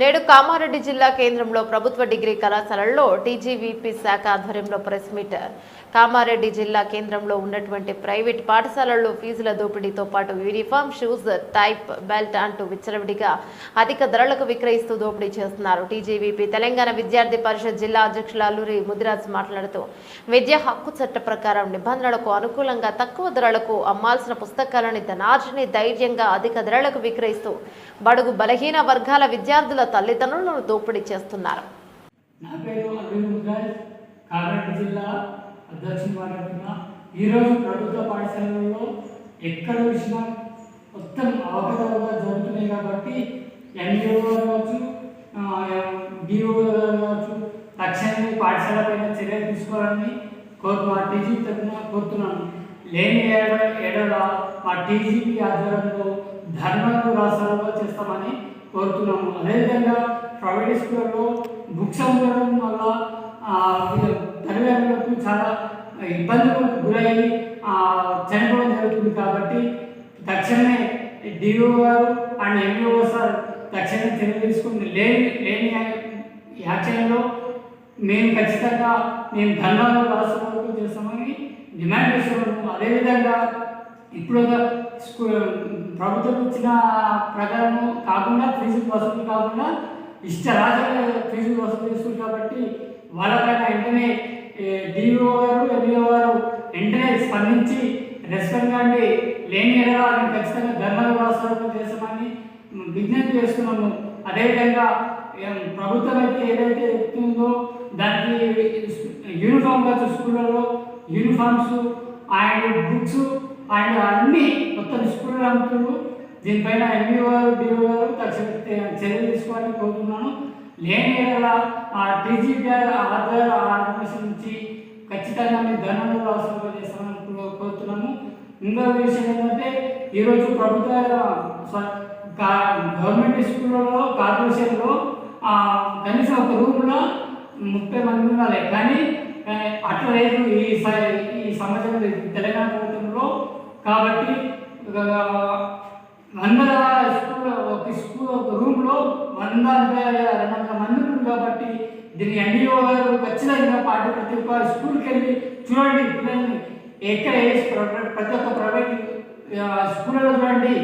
నేడు కామారెడ్డి జిల్లా కేంద్రంలో ప్రభుత్వ డిగ్రీ కళాశాలల్లో టీజీవీపీ శాఖ ఆధ్వర్యంలో ప్రెస్ మీట్. కామారెడ్డి జిల్లా కేంద్రంలో ఉన్నటువంటి ప్రైవేట్ పాఠశాలల్లో ఫీజుల దోపిడీతో పాటు యూనిఫామ్ షూస్ టైప్ బెల్ట్ అంటూ విచ్చలవిడిగా అధిక ధరలకు విక్రయిస్తూ దోపిడీ చేస్తున్నారు. టీజీవీపీ తెలంగాణ విద్యార్థి పరిషత్ జిల్లా అధ్యక్షులు అల్లూరి ముదిరాజ్ మాట్లాడుతూ విద్యా హక్కు చట్ట ప్రకారం నిబంధనలకు అనుకూలంగా తక్కువ ధరలకు అమ్మాల్సిన పుస్తకాలని ధనార్జని ధైర్యంగా అధిక ధరలకు విక్రయిస్తూ బడుగు బలహీన వర్గాల విద్యార్థుల తల్లిదండ్రులను దోపిడీ చేస్తున్నారు. నా పేరు అరవింద్ ముద్రాజ్ కామారెడ్డి జిల్లా అధ్యక్షుని మాట్లాడుతున్నా ఈరోజు ప్రభుత్వ పాఠశాలల్లో ఎక్కడ విషయం మొత్తం అవకతవకలు జరుగుతున్నాయి కాబట్టి ఎంఈఓ కావచ్చు డిఓ కావచ్చు తక్షణమే పాఠశాల పైన చర్యలు తీసుకోవాలని కోరు మా టీజీ తరఫున కోరుతున్నాను. లేని ఏడ ఏడల మా టీజీపీ ఆధ్వర్యంలో ధర్మను రాష్ట్రాలలో చేస్తామని కోరుతున్నాము. అదేవిధంగా ప్రైవేట్ స్కూళ్ళలో బుక్స్ అమ్మడం వల్ల తల్లిదండ్రులకు చాలా ఇబ్బందులకు గురయ్యి చనిపోవడం జరుగుతుంది కాబట్టి తక్షణమే డిఓ గారు అండ్ ఎంఈఓ సార్ తక్షణమే చర్య తీసుకుని లేని లేని యాక్షన్లో మేము ఖచ్చితంగా మేము ధర్నాలు రాష్ట్రాలకు చేస్తామని డిమాండ్ చేస్తున్నాము. అదేవిధంగా ఇప్పుడు స్కూ ప్రభుత్వం ఇచ్చిన ప్రకారం కాకుండా ఫీజులు వసూలు కాకుండా ఇష్టరాజ్యంగా ఫీజులు వసూలు చేస్తుంది కాబట్టి వాళ్ళపైన వెంటనే డిఓ గారు ఎంఈఓ గారు వెంటనే స్పందించి రెస్పాండ్ కాండి. లేని ఎడలా మేము ఖచ్చితంగా ధర్నాలు రాష్ట్రాలకు చేస్తామని విజ్ఞప్తి చేస్తున్నాము. అదేవిధంగా ప్రభుత్వం అయితే ఏదైతే చెప్తుందో దానికి యూనిఫామ్ కావచ్చు స్కూళ్ళలో యూనిఫామ్స్ అండ్ బుక్స్ ఆయన అన్ని మొత్తం స్కూల్లో అమ్ముతున్నారు దీనిపైన ఎంఈఓ గారు డిఓ గారు తక్షణ చర్యలు తీసుకోవాలని కోరుతున్నాను. లేని ఎడల ఆ టీజీపీ ఆధార్ ఆర్గనైజేషన్ నుంచి ఖచ్చితంగా మేము ధనాలు రాష్ట్రంలో చేస్తామని కోరుతున్నాము. ఇంకో విషయం ఏంటంటే ఈరోజు ప్రభుత్వ గవర్నమెంట్ స్కూళ్ళలో కార్పొరేషన్లో కనీసం ఒక రూమ్లో ముప్పై మంది ఉండాలి. కానీ అట్లా లేదు ఈ ఈ సమాజంలో తెలంగాణ ప్రభుత్వంలో కాబట్టి వందల స్కూల్ ఒక స్కూల్ ఒక రూమ్లో వంద రెండు వందల మంది ఉంటుంది కాబట్టి దీన్ని ఎన్డీఓ గారు ఖచ్చితంగా పాటు ప్రతి ఒక్క స్కూల్కి వెళ్ళి చూడండి పిల్లల్ని ఎక్కడ ప్రతి ఒక్క ప్రైవేట్ స్కూల్లో చూడండి.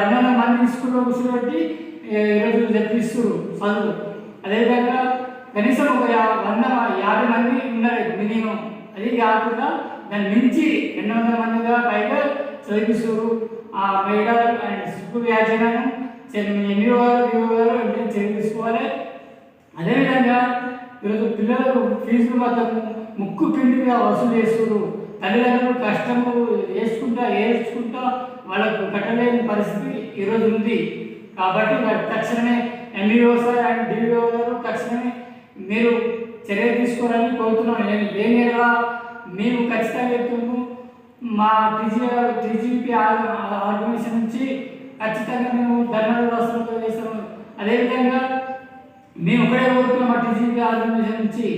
రెండు వందల మంది స్కూల్లో కూర్చోబెట్టి ఈరోజు తెప్పిస్తారు చదువు అదేవిధంగా కనీసం ఒక వంద యాభై మంది ఉన్నారు. మినిమం అది కాకుండా దాన్ని మించి రెండు వందల మందిగా పైగా చదివిస్తారు ఆ మేడం అండ్ స్కూల్ యాజమాన్యం ఎన్నిఓ గారు వెంటనే తీసుకోవాలి. అదేవిధంగా ఈరోజు పిల్లలకు ఫీజులు మాత్రం ముక్కు పిండిగా వసూలు చేస్తారు తల్లిదండ్రులు కష్టము వేసుకుంటా వేసుకుంటా వాళ్ళకు కట్టలేని పరిస్థితి ఈరోజు ఉంది. కాబట్టి తక్షణమే ఎంఈఓ సార్ అండ్ డిఓ గారు తక్షణమే మీరు చర్య తీసుకోవాలని కోరుతున్నాం. నేను లేని ఎడల మేము ఖచ్చితంగా చెప్తున్నాము. మా టీజీ టీజీపీ ఆర్గనైజేషన్ నుంచి ఖచ్చితంగా మేము ధర్నాలు రాష్ట్రంలో చేస్తాము. అదేవిధంగా మేము ఒకటే కోరుతున్నాం మా టీజీపీ ఆర్గనైజేషన్ నుంచి.